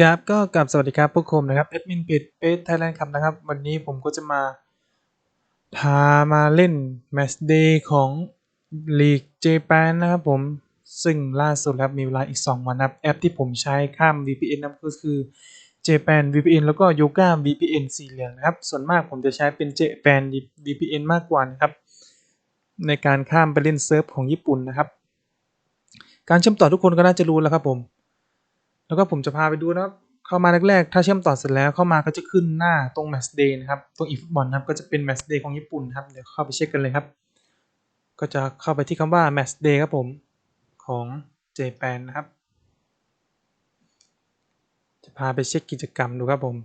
ครับก็กลับสวัสดีครับผู้ชมนะครับแอดมินเพจเฟสไทยแลนด์ครับนะครับ วันนี้ผมก็จะมาพามาเล่นแมตช์เดย์ของลีกเจแปนนะครับผม ซึ่งล่าสุดครับมีเวลาอีก 2 วันนะครับแอปที่ผมใช้ข้าม VPN นะครับก็คือ Japan VPN แล้วก็ Yoga VPN สีเหลืองนะครับ ส่วนมากผมจะใช้เป็น Japan VPN มากกว่านะครับ ในการข้ามไปเล่นเซิร์ฟของญี่ปุ่นนะครับ การเชื่อมต่อทุกคนก็น่าจะรู้แล้วครับผม แล้วก็ผมจะพาไปดูนะครับ เข้ามาแรกๆ ถ้าเชื่อมต่อเสร็จแล้วเข้ามาก็จะขึ้นหน้าตรง Match Day นะครับ ตรงอีฟุตบอลนะครับก็จะเป็น Match Day ของญี่ปุ่นครับ เดี๋ยวเข้าไปเช็คกันเลยครับ ก็จะเข้าไปที่คำว่า Match Day ครับผมของ Japan นะครับ จะพาไปเช็คกิจกรรมดูครับผม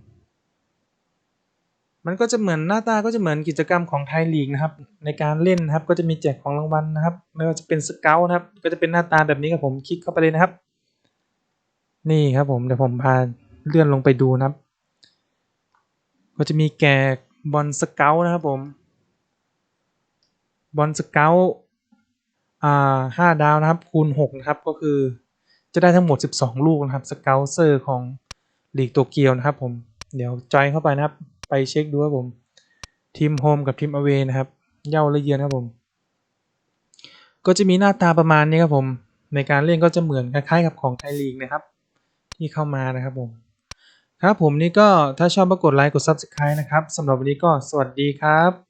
มันก็จะเหมือนหน้าตาก็จะเหมือนกิจกรรมของไทยลีกนะครับ ในการเล่นนะครับก็จะมีแจกของรางวัลนะครับ ไม่ว่าจะเป็นสเกลนะครับ ก็จะเป็นหน้าตาแบบนี้ครับผม คลิกเข้าไปเลยนะครับ นี่ครับผมเดี๋ยวผมพาเลื่อนลงไปดูนะครับ ก็จะมีแกกบอลสเกลนะครับผมบอลสเกลอ่าห้าดาวนะครับ คูณหกนะครับก็คือจะได้ทั้งหมด 12 ลูกนะครับสเกลเซอร์ของลีกโตเกียวนะครับผมเดี๋ยวจอยเข้าไปนะครับ ไปเช็คดูครับผมทีมโฮมกับทีมอเวนะครับ เย่าและเยือนครับผม ก็จะมีหน้าตาประมาณนี้ครับผม ในการเล่นก็จะเหมือนคล้ายๆกับของไทยลีกนะครับ ที่เข้ามานะครับผม ครับผมนี่ก็ถ้าชอบก็กดไลค์กด Subscribe นะครับสำหรับวันนี้ก็สวัสดีครับ